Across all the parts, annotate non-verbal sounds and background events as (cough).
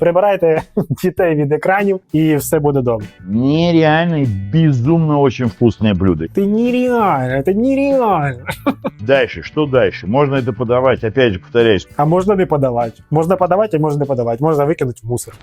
Прибирайте (laughs) дітей від екранів, і все буде добре. Нереально и безумно очень вкусное блюдо. Ти нереально, це нереально. (laughs) Дальше, что дальше? Можно это подавать, опять же, повторяюсь, А можна не подавати. Можна подавати, а можна не подавати. Можна викинути в мусор.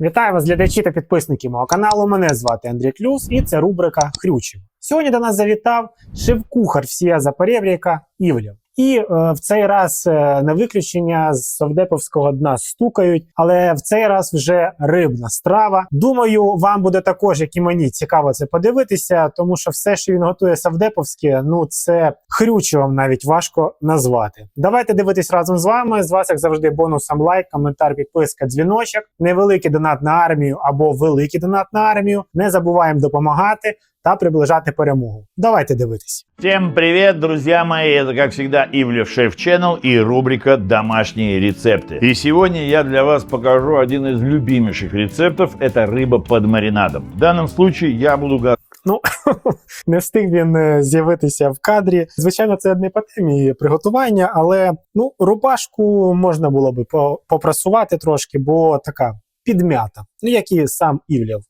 Вітаю вас, глядачі та підписники мого каналу. Мене звати Андрій Клюс, і це рубрика Хрючів. Сьогодні до нас завітав шеф-кухар всія Запорєвріка Івлів. І е, в цей раз е, на виключення з совдеповського дна стукають, але в цей раз вже рибна страва. Думаю, вам буде також, як і мені, цікаво це подивитися, тому що все, що він готує совдеповське, ну це хрючевом навіть важко назвати. Давайте дивитись разом з вами. З вас, як завжди, бонусом лайк, коментар, підписка, дзвіночок, невеликий донат на армію або великий донат на армію. Не забуваємо допомагати та приближати перемогу. Давайте дивитись. Всем привет, друзья мои! Это, как всегда, Ивлев Шеф Channel и рубрика «Домашние рецепты». И сегодня я для вас покажу один из любимейших рецептов – это рыба под маринадом. В данном случае я буду готовить Ну (laughs) не встиг він е, з'явитися в кадрі. Звичайно, це не по темі приготування, але ну рубашку можна було би по- попрасувати трошки, бо така підмята. Ну як і сам Івлів.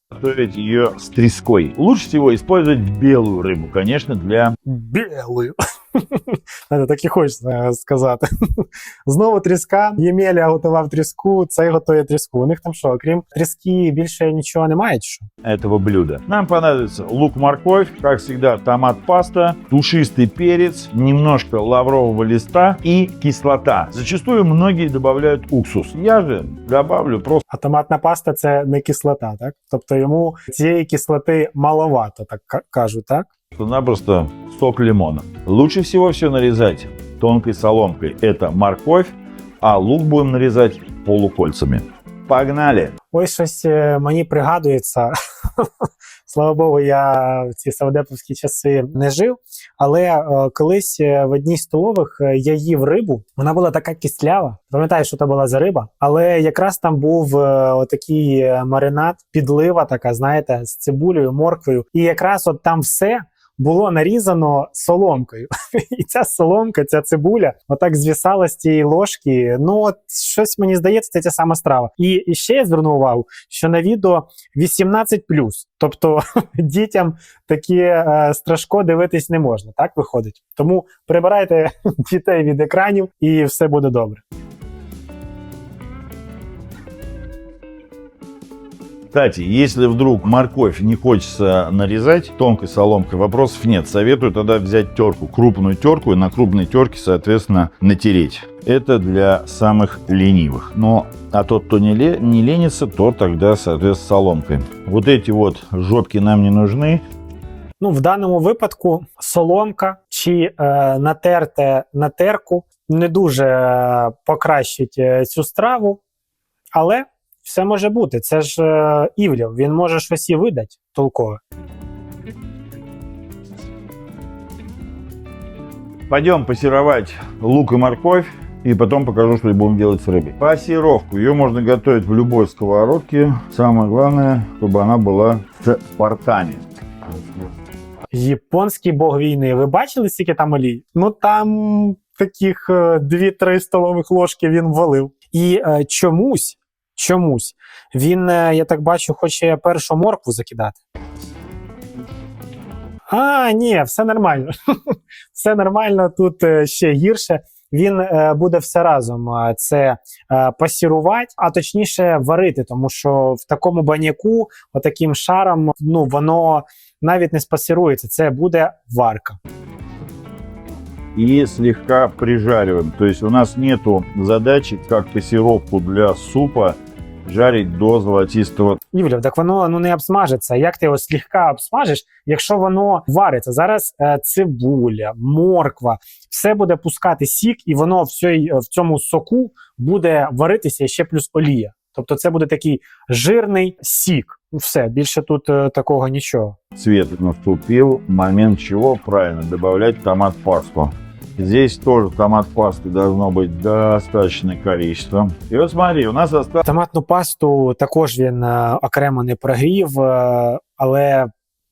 ее с треской. Лучше всего использовать белую рыбу, конечно, для Білою. (laughs) Знаєте, Так і хочеться е, сказати. (laughs) Знову тріска. Ємеля готував тріску, цей готує тріску. У них там що, окрім тріски, більше нічого немає, чи що? этого блюда. Нам понадобится лук-морковь, как всегда томат-паста, душистый перец, немножко лаврового листа и кислота. Зачастую многие добавляют уксус. Я же добавлю просто А томатна паста це не кислота, так? Тобто йому цієї кислоти маловато, так ка- кажуть, так? Напросто сок лимона. Лучше всего все нарезать тонкой соломкой. Это морковь, а лук будем нарезать полукольцами. Погнали! Ось щось е, мені пригадується. (laughs) Слава Богу, я в ці савдеповські часи не жив. Але е, колись е, в одній столових я їв рибу. Вона була така кислява. Пам'ятаю, що це була за риба. Але якраз там був отакий маринад, підлива, така, знаєте, з цибулею, морквою. І якраз от там все. Було нарізано соломкою, (laughs) і ця соломка, ця цибуля, отак звісала з тієї ложки. Ну от щось мені здається, це ця сама страва. І ще я звернув увагу, що на відео 18+, тобто (laughs) дітям таке е, страшко дивитись не можна. Так виходить. Тому прибирайте (laughs) дітей від екранів, і все буде добре. Кстати, если вдруг морковь не хочется нарезать тонкой соломкой, вопросов нет. Советую тогда взять терку, крупную терку и на крупной терке, соответственно, натереть. Это для самых ленивых. Но а тот, кто не, ле- не ленится, то тогда, соответственно, соломкой. Вот эти вот жопки нам не нужны. Ну, в даному випадку соломка чи е, натерте на терку не дуже е, покращить е, цю страву, але все може бути. Це ж е, Івлів, він може щось і видати толкове. Пойдем пассеровать лук и морковь. И потом покажу, что будем делать с рыбой. Пассировку. Ее можно готовить в любой сковородке. Самое главное, чтобы она была с портами. Японський бог війни. Ви бачили, скільки там олій? Ну там таких е, 2-3 столових ложки він ввалив. І е, чомусь, чомусь він, е, я так бачу, хоче першу моркву закидати. А, ні, все нормально. (laughs) все нормально, тут е, ще гірше. Він е, буде все разом це пасірувати, а точніше варити, тому що в такому баняку, отаким шаром, ну воно навіть не спасирується. Це буде варка. И слегка прижариваем. То есть у нас нету задачи, как пассировку для супа, жарить до золотистого Юля, так воно ну не обсмажиться. Як ти його слегка обсмажиш, якщо воно вариться? Зараз е, цибуля, морква, все буде пускати сік, і воно в, цій, в цьому соку буде варитися ще плюс олія. Тобто це буде такий жирний сік. Все, більше тут е, такого нічого. цвет наступил. Момент чего правильно добавлять томат-пасту. Здесь тоже томат-пасты должно быть достаточное количество. И вот смотри, у нас осталось Томатну пасту також він е, окремо не прогрів, е, але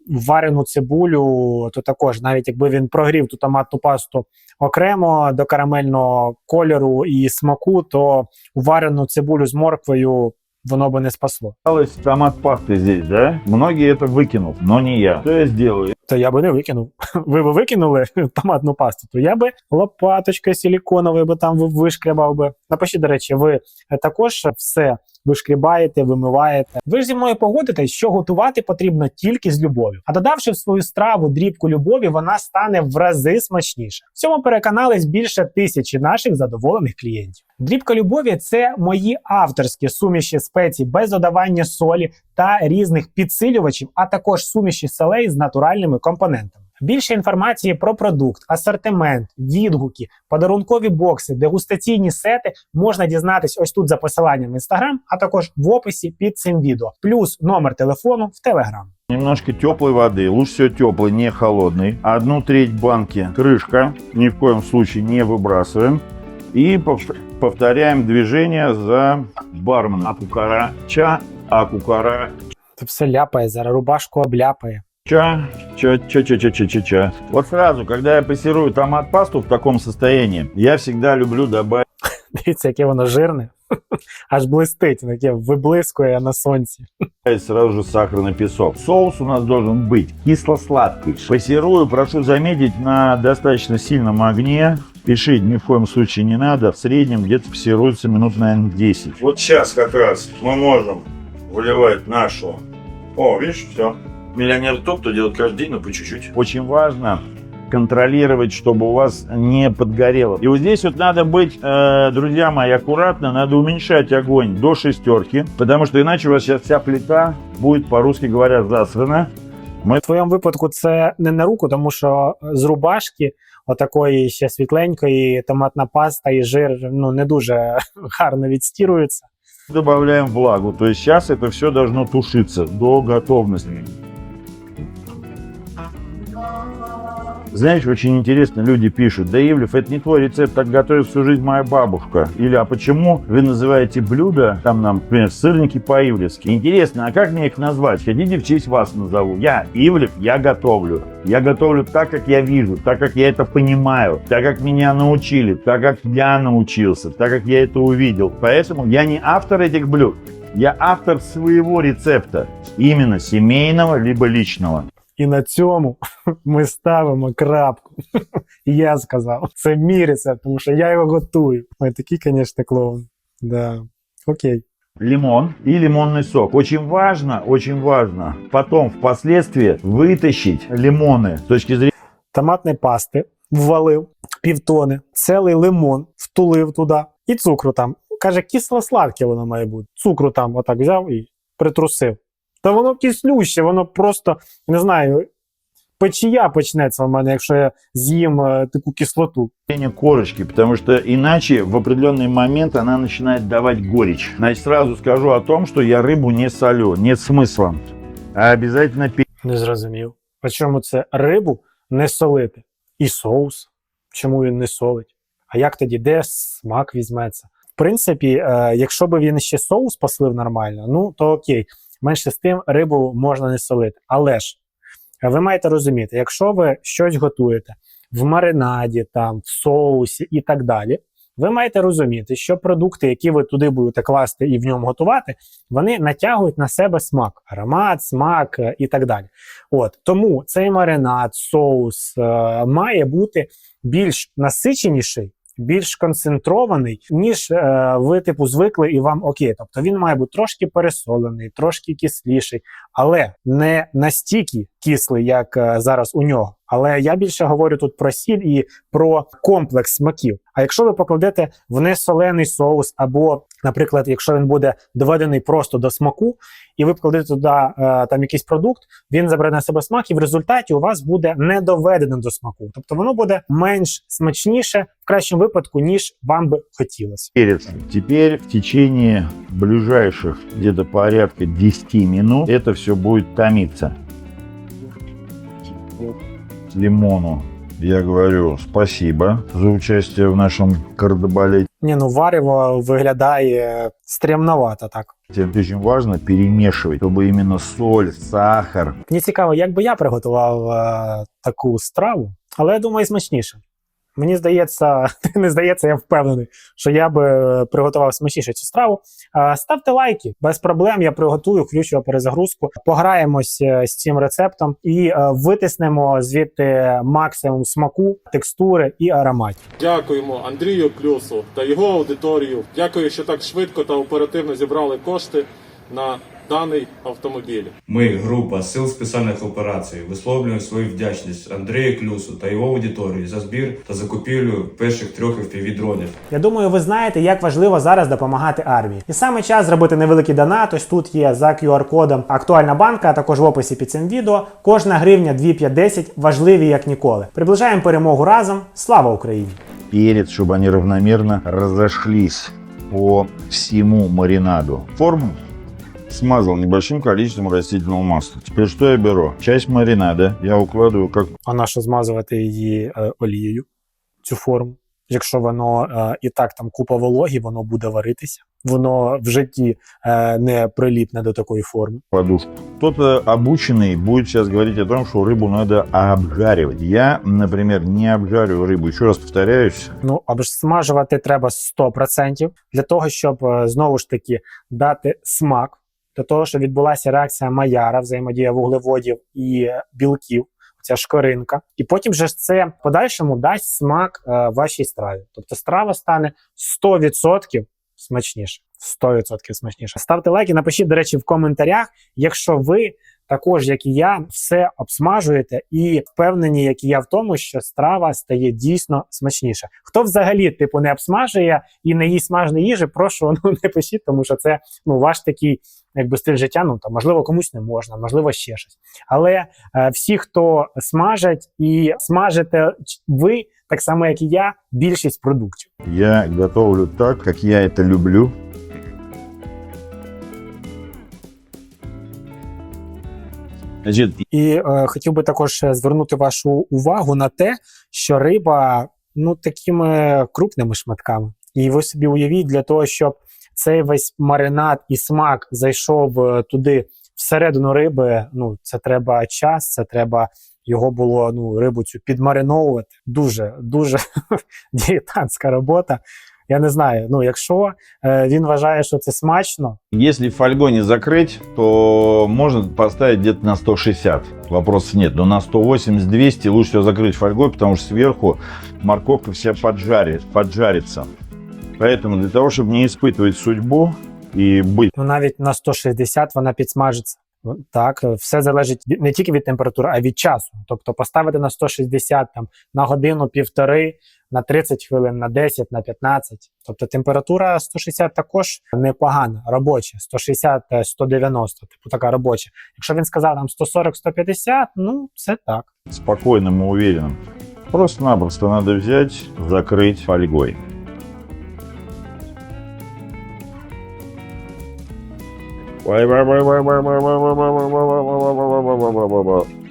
варену цибулю, то також, навіть якби він прогрів ту томатну пасту окремо до карамельного кольору і смаку, то варену цибулю з морквою воно би не спасло. Осталось томат пасты здесь, да? Многие это выкинут, но не я. Что я сделаю? То я би не викинув. (laughs) Ви б викинули (laughs) томатну пасту, то я би лопаточкою силіконовою би там ви- вишкрябав би. Напишіть, до речі, ви також все вишкрібаєте, вимиваєте. Ви ж зі мною погодитесь, що готувати потрібно тільки з любов'ю. А додавши в свою страву дрібку любові, вона стане в рази смачніше. В цьому переконались більше тисячі наших задоволених клієнтів. Дрібка любові це мої авторські суміші спецій без додавання солі та різних підсилювачів, а також суміші солей з натуральними компонентами. Більше інформації про продукт, асортимент, відгуки, подарункові бокси, дегустаційні сети можна дізнатись ось тут за посиланням в Instagram, а також в описі під цим відео, плюс номер телефону в Telegram. Немножко теплой воды, лучше всего теплой, не холодной. Одну треть банки крышка, ни в коем случае не выбрасываем. И пов- повторяем движение за барменом. Акукара, ча, акукара, Це все ляпає, зараз рубашку обляпає. ча, ча, ча, ча, ча, ча, ча, ча. Вот сразу, когда я пассирую томат-пасту в таком состоянии, я всегда люблю добавить Дивіться, яке воно жирне. Аж блистить, таке виблискує на сонці. сразу же сахарный песок. Соус у нас должен быть кисло-сладкий. Пассирую, прошу заметить, на достаточно сильном огне. Пишить ни в коем случае не надо. В среднем где-то пассируется минут, наверное, 10. Вот сейчас как раз мы можем выливать нашу... О, видишь, все. Миллионер топ, кто делает каждый день, но по чуть-чуть. Очень важно контролировать, чтобы у вас не подгорело. И вот здесь вот надо быть, э, друзья мои, аккуратно, надо уменьшать огонь до шестерки, потому что иначе у вас сейчас вся плита будет, по-русски говоря, засрана. В твоєму випадку це не на руку, тому що з рубашки, отакої ще світленької, томатна паста і жир ну не дуже (laughs) гарно відстіруються. Добавляем влагу. То есть сейчас это все должно тушиться до готовности. Знаешь, очень интересно, люди пишут, да, Ивлев, это не твой рецепт, так готовит всю жизнь моя бабушка. Или, а почему вы называете блюда, там, нам, например, сырники по-ивлевски? Интересно, а как мне их назвать? Хотите, в честь вас назову? Я Ивлев, я готовлю. Я готовлю так, как я вижу, так, как я это понимаю, так, как меня научили, так, как я научился, так, как я это увидел. Поэтому я не автор этих блюд, я автор своего рецепта, именно семейного либо личного. І на цьому (laughs) ми ставимо крапку. (laughs) Я сказав, це мій рецепт, тому що я його готую. Ой, такий, звісно, клоун. Да. Окей. лимон и лимонный сок. Очень важно, очень важно потом впоследствии вытащить лимоны с точки зрения Томатної пасти ввалив півтони, цілий лимон втулив туди і цукру там. Каже, кисло-сладке воно має бути. Цукру там отак взяв і притрусив. Та воно кислюще, воно просто, не знаю, печія почнеться в мене, якщо я з'їм е, таку кислоту. корочки, потому что иначе в определенный момент она начинает давать горечь. Значит, сразу скажу о том, что я рыбу не солю, нет смысла. А обязательно пить. Не зрозумів. Причому це рибу не солити. І соус. Чому він не солить? А як тоді, де смак візьметься? В принципі, е, якщо б він ще соус послив нормально, ну то окей. Менше з тим рибу можна не солити. Але ж ви маєте розуміти, якщо ви щось готуєте в маринаді, там, в соусі і так далі, ви маєте розуміти, що продукти, які ви туди будете класти і в ньому готувати, вони натягують на себе смак, аромат, смак е, і так далі. От тому цей маринад, соус е, має бути більш насиченіший, більш концентрований, ніж е, ви типу звикли і вам окей. Тобто він має бути трошки пересолений, трошки кисліший, але не настільки кислий, як е, зараз у нього. Але я більше говорю тут про сіль і про комплекс смаків. А якщо ви покладете в несолений соус, або, наприклад, якщо він буде доведений просто до смаку, і ви покладете туди е, там якийсь продукт, він забере на себе смак, і в результаті у вас буде не доведене до смаку. Тобто воно буде менш смачніше в кращому випадку, ніж вам би хотілося. перец. Теперь в течение ближайших где-то порядка 10 минут это все будет томиться. Лимону я говорю спасибо за участие в нашем кардебалете. Ні, ну варево виглядає стрімновато так. Це дуже важливо перемішувати, щоб іменно соль, сахар, Мені цікаво, як би я приготував е, таку страву, але я думаю, смачніше. Мені здається, (laughs) не здається, я впевнений, що я би е, приготував смачніше цю страву. Ставте лайки, без проблем. Я приготую, включу перезагрузку. Пограємось е, з цим рецептом і е, витиснемо звідти максимум смаку, текстури і ароматів. Дякуємо Андрію Клюсу та його аудиторію. Дякую, що так швидко та оперативно зібрали кошти на даний автомобіль. Ми, група Сил спеціальних операцій, висловлюємо свою вдячність Андрію Клюсу та його аудиторії за збір та закупівлю перших трьох FPV-дронів. Я думаю, ви знаєте, як важливо зараз допомагати армії. І саме час зробити невеликий донат. Ось тут є за QR-кодом актуальна банка, а також в описі під цим відео. Кожна гривня 2,510 важливі як ніколи. Приближаємо перемогу разом. Слава Україні! Перец, чтобы они равномерно разошлись по всему маринаду. Форму смазал небольшим количеством растительного масла. Теперь что я беру? Часть маринада я укладываю как А на що змазувати її е, олією, цю форму? Якщо воно е, і так там купа вологі, воно буде варитися. Воно в житті е, не приліпне до такої форми. подушку. Кто-то обученный будет сейчас говорить о том, что рыбу надо обжаривать. Я, например, не обжариваю рыбу. Еще раз повторяюсь, Ну, або ж смажувати треба 100% для того, щоб е, знову ж таки дати смак, для того, що відбулася реакція маяра, взаємодія вуглеводів і білків, ця шкоринка. І потім же ж це подальшому дасть смак е, вашій страві. Тобто страва стане 100% смачніше. 100% смачніше. Ставте лайки, напишіть, до речі, в коментарях, якщо ви також, як і я, все обсмажуєте і впевнені, як і я в тому, що страва стає дійсно смачніше. Хто взагалі типу не обсмажує і не їсть смаженої їжі, прошу (laughs) ну не пишіть, тому що це ну ваш такий якби стиль життя. Ну там можливо комусь не можна, можливо ще щось. Але е, всі, хто смажать і смажите ви, так само як і я, більшість продуктів. я готовлю так, как я это люблю. І е, хотів би також звернути вашу увагу на те, що риба ну такими крупними шматками. І ви собі уявіть для того, щоб цей весь маринад і смак зайшов е, туди всередину риби. Ну це треба час, це треба його було ну рибу цю підмариновувати. Дуже дуже (laughs) дієтантська робота. Я не знаю. Ну, якщо е, він вважає, що це смачно, Если фольгой не закрыть, то можно поставить где-то на 160. Вопросов нет. Но на 180-200 лучше всего закрыть фольгой, потому что сверху морковка вся поджарит, поджарится. Поэтому для того, чтобы не испытывать судьбу и быть ну навіть на 160 вона підсмажиться. Так, е, все залежить від- не тільки від температури, а від часу. Тобто поставити на 160 там, на годину, півтори, на 30 хвилин, на 10, на 15. Тобто температура 160 також непогана, робоча. 160, е, 190, типу така робоча. Якщо він сказав там 140-150, ну це так. спокойным и уверенным. Просто-напросто надо взять, закрыть фольгой.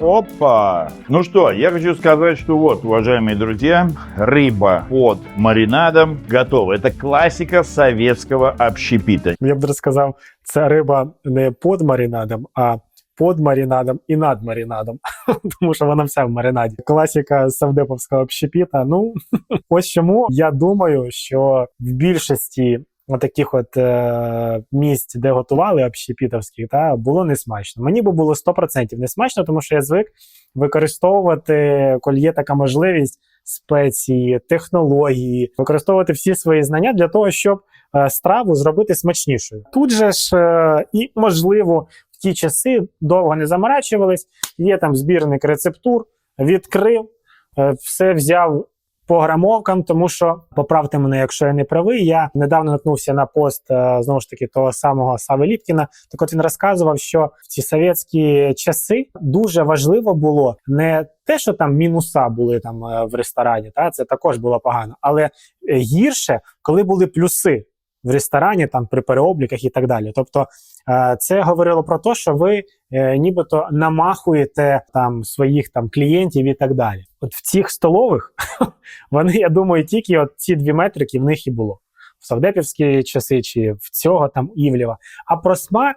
Опа! Ну что, я хочу сказать, что вот, уважаемые друзья, рыба под маринадом готова. Это классика советского общепита. Я б сказав, це риба не під маринадом, а під маринадом і над маринадом, (laughs) тому що вона вся в маринаді. Класіка савдеповського общепіта. Ну (laughs) ось чому я думаю, що в більшості таких от е, місць, де готували общепітовських, та було не смачно. Мені би було 100% не смачно, тому що я звик використовувати, коли є така можливість, спеції, технології, використовувати всі свої знання для того, щоб е, страву зробити смачнішою. Тут же ж е, і можливо в ті часи довго не заморачувались. Є там збірник рецептур, відкрив, е, все взяв по грамовкам, тому що поправте мене, якщо я не правий. Я недавно наткнувся на пост е, знову ж таки того самого Сави Ліпкіна. Так от він розказував, що в ці совєтські часи дуже важливо було не те, що там мінуса були там е, в ресторані, та це також було погано, але е, гірше, коли були плюси в ресторані, там при переобліках і так далі. Тобто е, це говорило про те, що ви е, нібито намахуєте там своїх там клієнтів і так далі. От в цих столових (laughs) вони, я думаю, тільки от ці дві метрики в них і було в савдепівські часи чи в цього там Івлєва. А про смак.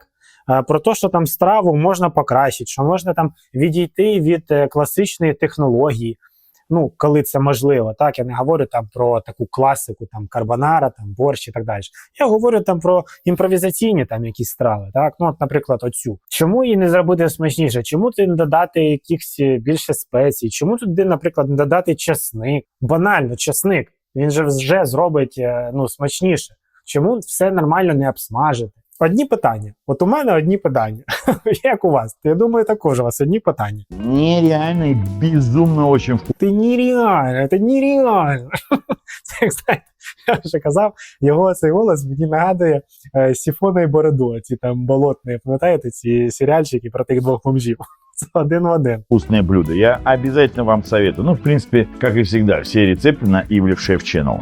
е, Про те, що там страву можна покращити, що можна там відійти від класичної технології, Ну, коли це можливо, так я не говорю там про таку класику, там карбонара, там борщ і так далі. Я говорю там про імпровізаційні там якісь страви. Так, ну от, наприклад, оцю. Чому її не зробити смачніше? Чому ти не додати якихось е, більше спецій? Чому туди, наприклад, не додати чесник? Банально, чесник. Він же вже зробить е, ну смачніше. Чому все нормально не обсмажити? Одні питання. От у мене одні питання. (laughs) Як у вас? Я думаю, також у вас одні питання. Нереально и безумно очень вкусно. (laughs) Це нереально, це нереально. Це, як знаєте, я вже казав, його цей голос мені нагадує е, Сіфона і Бороду, ці там болотні, пам'ятаєте, ці серіальчики про тих двох бомжів. (laughs) Це один в один. Вкусные блюда. Я обязательно вам советую. Ну, в принципе, как и всегда, все рецепты на Ивлев Шеф Channel.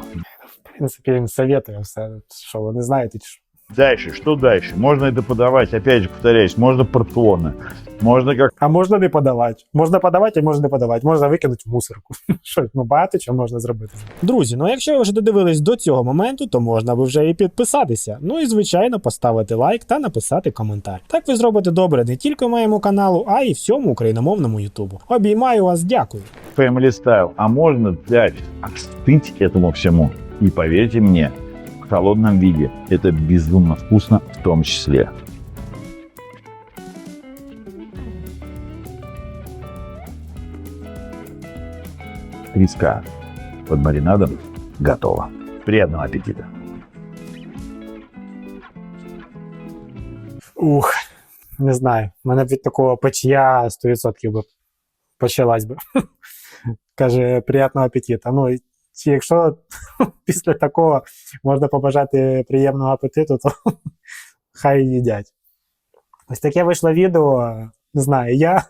В принципі, він советує все, що ви не знаєте. що. Дальше, что дальше? Можно это подавать, опять же, повторяюсь, можно порционно, можно как А можна не подавати. Можна подавати, а можна не подавати. Можна викинути в мусорку. (laughs) Що, ну багато чого можна зробити. Друзі, ну якщо ви вже додивились до цього моменту, то можна би вже і підписатися. Ну і звичайно поставити лайк та написати коментар. Так ви зробите добре не тільки моєму каналу, а й всьому україномовному Ютубу. Обіймаю вас, дякую. Family Style. А можно дать остыть этому всему. И поверьте мне, в холодном виде это безумно вкусно в том числе. Треска под маринадом готова. Приятного аппетита! Ух, не знаю. У мене б від такого печія 100% би почалась би. (laughs) Каже, приятного апетита. Ну, і чи якщо (laughs) після такого можна побажати приємного апетиту, то (laughs) хай їдять. Ось таке вийшло відео. Не знаю, я,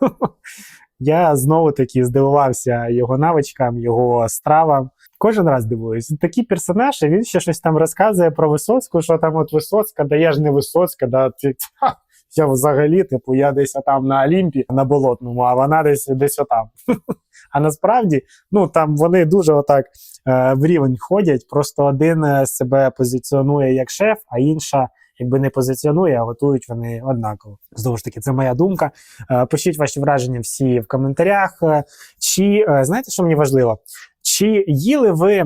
(laughs) я знову таки здивувався його навичкам, його стравам. Кожен раз дивуюсь. Такий персонаж, і він ще щось там розказує про Висоцьку, що там от Висоцька, да я ж не Висоцька, да ти, ха, я взагалі, типу, я десь там на Олімпі, на болотному, а вона десь десь отам. (laughs) А насправді, ну там вони дуже отак е, в рівень ходять. Просто один е, себе позиціонує як шеф, а інша. Якби не позиціонує, а готують вони однаково. Знову ж таки, це моя думка. Е, Пишіть ваші враження всі в коментарях. Е, Чи знаєте, що мені важливо? Чи їли ви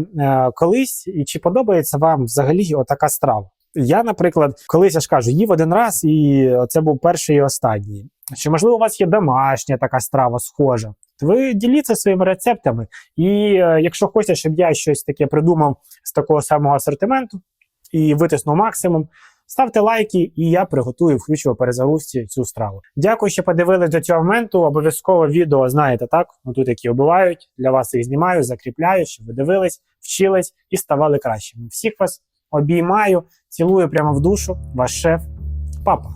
колись і чи подобається вам взагалі отака страва? Я, наприклад, колись я ж кажу, їв один раз, і це був перший і останній. Чи можливо у вас є домашня така страва схожа? То Ви діліться своїми рецептами. І е, якщо хочете, щоб я щось таке придумав з такого самого асортименту і витиснув максимум, ставте лайки, і я приготую включу перезагрузці цю страву. Дякую, що подивились до цього моменту. Обов'язково відео знаєте так. Отут які бувають. Для вас їх знімаю, закріпляю, щоб ви дивились, вчились і ставали кращими. Всіх вас обіймаю, цілую прямо в душу. Ваш шеф, папа.